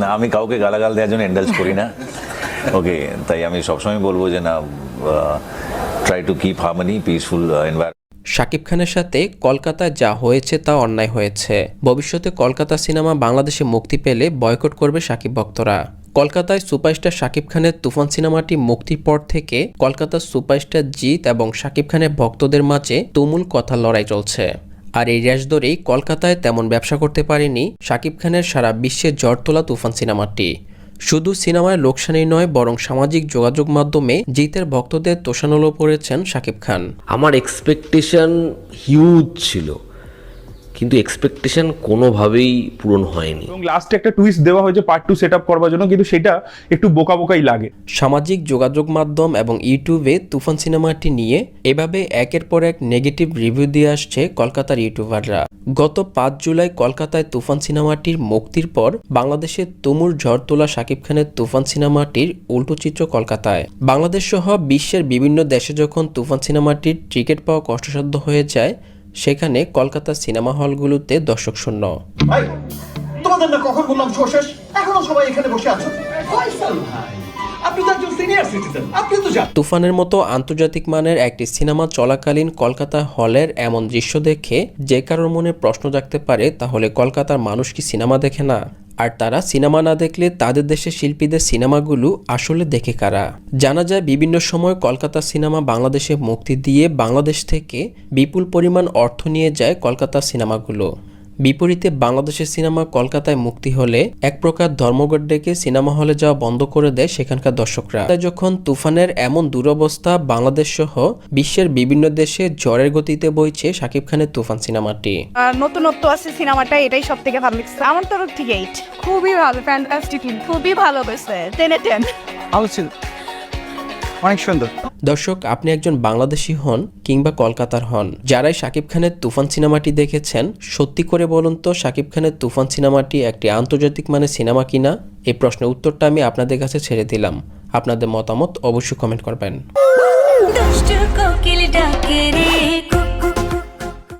না, আমি কাউকে গালাগাল দেওয়ার জন্য এন্ডালজ করি না। ওকে তাই আমি সবসময় বলব যে না try to keep harmony peaceful Shakib খানের সাথে কলকাতায় যা হয়েছে তা অন্যায় হয়েছে। ভবিষ্যতে কলকাতা সিনেমা বাংলাদেশে মুক্তি পেলে বয়কট করবে শাকিব ভক্তরা। কলকাতায় সুপারস্টার শাকিব খানের তুফান সিনেমাটি মুক্তির পর থেকে কলকাতার সুপারস্টার জিৎ এবং শাকিব খানের ভক্তদের মাঝে তুমুল কথা লড়াই চলছে। আর এই র্যাশ ধরেই কলকাতায় তেমন ব্যবসা করতে পারেনি শাকিব খানের সারা বিশ্বে জ্বর তোলা তুফান সিনেমাটি। শুধু সিনেমায় লোকসানি নয়, বরং সামাজিক যোগাযোগ মাধ্যমে জিতের ভক্তদের তোষানলো পড়েছেন শাকিব খান। আমার এক্সপেকটেশন হিউজ ছিল। কিন্তু এক্সপেকটেশন কোনোভাবেই পূরণ হয়নি। এবং লাস্টে একটা টুইস্ট দেওয়া হয়েছে পার্ট টু সেট আপ করবার জন্য কিন্তু সেটা একটু বোকা বোকাই লাগে। সামাজিক যোগাযোগ মাধ্যম এবং ইউটিউবে তুফান সিনেমাটি নিয়ে এভাবে একের পর এক নেগেটিভ রিভিউ দিয়ে আসছে কলকাতার ইউটিউবাররা। গত পাঁচ জুলাই কলকাতায় তুফান সিনেমাটির মুক্তির পর বাংলাদেশে তুমুর ঝড় তোলা শাকিব খানের তুফান সিনেমাটির উল্টো চিত্র কলকাতায়। বাংলাদেশ সহ বিশ্বের বিভিন্ন দেশে যখন তুফান সিনেমাটির টিকিট পাওয়া কষ্টসাধ্য হয়ে যায় সেখানে কলকাতা সিনেমা হলগুলোতে দর্শক শূন্য। তোমাদের না কখন বললাম শো শেষ? এখনও সবাই এখানে বসে আছো? ভাই। তুফানের মতো আন্তর্জাতিক মানের একটি সিনেমা চলাকালীন কলকাতা হলের এমন দৃশ্য দেখে যে কারোর মনে প্রশ্ন জাগতে পারে, তাহলে কলকাতার মানুষ কি সিনেমা দেখে না? আর তারা সিনেমা না দেখলে তাদের দেশের শিল্পীদের সিনেমাগুলো আসলে দেখে কারা? জানা যায় বিভিন্ন সময় কলকাতা সিনেমা বাংলাদেশে মুক্তি দিয়ে বাংলাদেশ থেকে বিপুল পরিমাণ অর্থ নিয়ে যায় কলকাতা সিনেমাগুলো। বিপরীতে বাংলাদেশের সিনেমা কলকাতায় মুক্তি হলে এক প্রকার ধর্মঘট ডেকে সিনেমা হলে যাওয়া বন্ধ করে দেয় সেখানকার দর্শকরা। তাই যখন তুফানের এমন দুরবস্থা বাংলাদেশ সহ বিশ্বের বিভিন্ন দেশে জ্বরের গতিতে বইছে শাকিব খানের তুফান সিনেমাটি। আর নতুনত্ব আছে সিনেমাটা এটাই সব থেকে ভালো লাগছে। আমার তরফ থেকে খুবই ভালো ফ্যান্টাস্টিক খুবই ভালো বেসে টেনে অনেক সুন্দর। দর্শক আপনি একজন বাংলাদেশি হন কিংবা কলকাতার হন যারাই শাকিব খানের তুফান সিনেমাটি দেখেছেন সত্যি করে বলুন তো শাকিব খানের তুফান সিনেমাটি একটি আন্তর্জাতিক মানের সিনেমা কিনা? এই প্রশ্নের উত্তরটা আমি আপনাদের কাছে ছেড়ে দিলাম। আপনাদের মতামত অবশ্যই কমেন্ট করবেন।